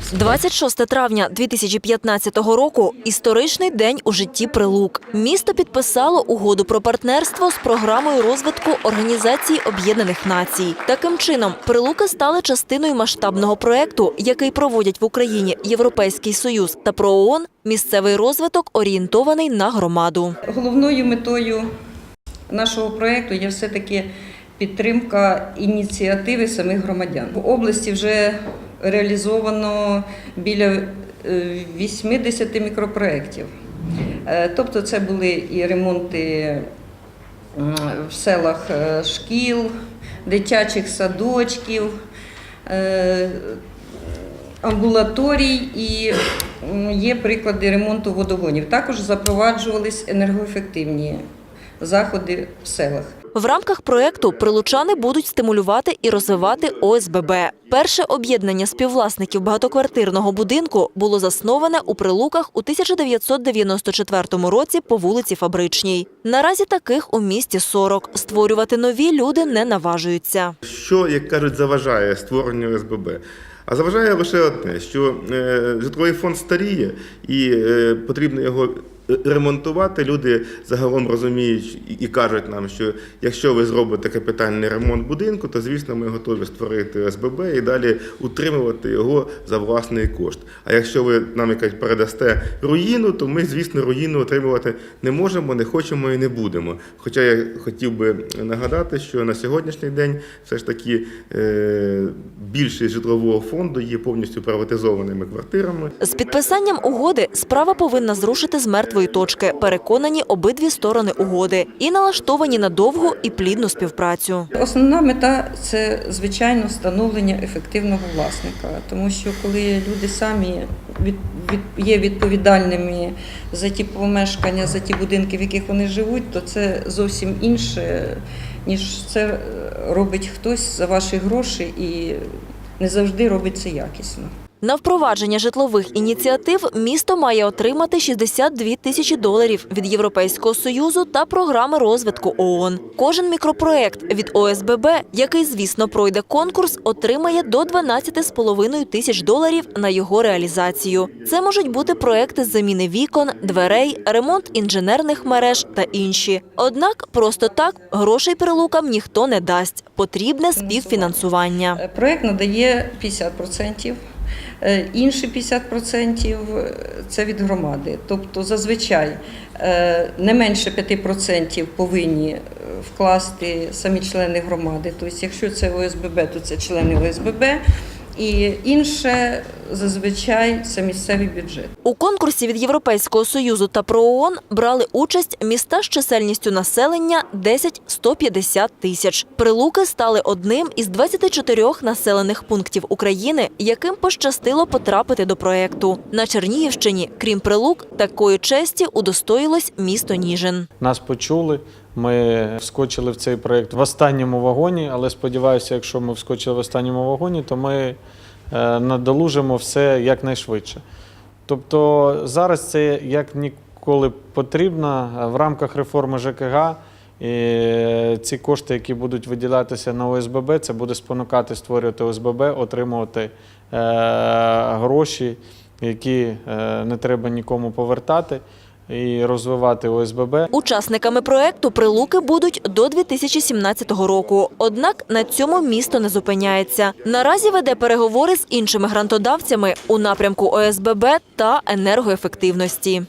Це 26 травня 2015 року історичний день у житті Прилук. Місто підписало угоду про партнерство з програмою розвитку Організації Об'єднаних Націй. Таким чином, Прилуки стали частиною масштабного проекту, який проводять в Україні Європейський Союз та ПРООН. Місцевий розвиток орієнтований на громаду. Головною метою нашого проєкту є все-таки підтримка ініціативи самих громадян. В області вже реалізовано біля е, 80 мікропроєктів. Е, Тобто це були і ремонти в селах е, шкіл, дитячих садочків, е, амбулаторій і є приклади ремонту водогонів. Також запроваджувались енергоефективні заходи в селах. В рамках проекту прилучани будуть стимулювати і розвивати ОСББ. Перше об'єднання співвласників багатоквартирного будинку було засноване у Прилуках у 1994 році по вулиці Фабричній. Наразі таких у місті 40. Створювати нові люди не наважуються. Що, як кажуть, заважає створенню ОСББ? А заважає лише одне, що е, житловий фонд старіє і е, потрібно його ремонтувати. Люди загалом розуміють і- кажуть нам, що якщо ви зробите капітальний ремонт будинку, то звісно ми готові створити ОСББ і далі утримувати його за власний кошт. А якщо ви нам якось передасте руїну, то ми, звісно, руїну отримувати не можемо, не хочемо і не будемо. Хоча я хотів би нагадати, що на сьогоднішній день все ж таки е, більшість житлового фонду є повністю приватизованими квартирами. З підписанням угоди справа повинна зрушити з мертвої точки. Переконані обидві сторони угоди і налаштовані на довгу і плідну співпрацю. Основна мета це звичайно встановлення ефективного власника, тому що коли люди самі є відповідальними за ті помешкання, за ті будинки, в яких вони живуть, то це зовсім інше, ніж це робить хтось за ваші гроші і не завжди робить це якісно. На впровадження житлових ініціатив місто має отримати 62 тисячі доларів від Європейського союзу та програми розвитку ООН. Кожен мікропроект від ОСББ, який, звісно, пройде конкурс, отримає до 12,5 тисяч доларів на його реалізацію. Це можуть бути проекти з заміни вікон, дверей, ремонт інженерних мереж та інші. Однак просто так грошей прилукам ніхто не дасть. Потрібне співфінансування. Е, Проект надає 50%. Е, Інші 50% це від громади. Тобто зазвичай е, не менше 5% повинні е, вкласти самі члени громади. Тобто, якщо це ОСББ, то це члени ОСББ. І інше зазвичай це місцевий бюджет. У конкурсі від Європейського союзу та ПРООН брали участь міста з чисельністю населення 10-150 тисяч. Прилуки стали одним із 24 населених пунктів України, яким пощастило потрапити до проекту. На Чернігівщині, крім Прилук, такої честі удостоїлось місто Ніжин. Нас почули. Ми вскочили в цей проєкт в останньому вагоні, але сподіваюся, якщо ми вскочили в останньому вагоні, то ми е, надолужимо все якнайшвидше. Тобто зараз це як ніколи потрібно е, в рамках реформи ЖКГ. І е, ці кошти, які будуть виділятися на ОСББ, це буде спонукати створювати ОСББ, отримувати е, гроші, які не треба нікому повертати, і розвивати ОСББ. Учасниками проекту прилуки будуть до 2017 року. Однак на цьому місто не зупиняється. Наразі веде переговори з іншими грантодавцями у напрямку ОСББ та енергоефективності.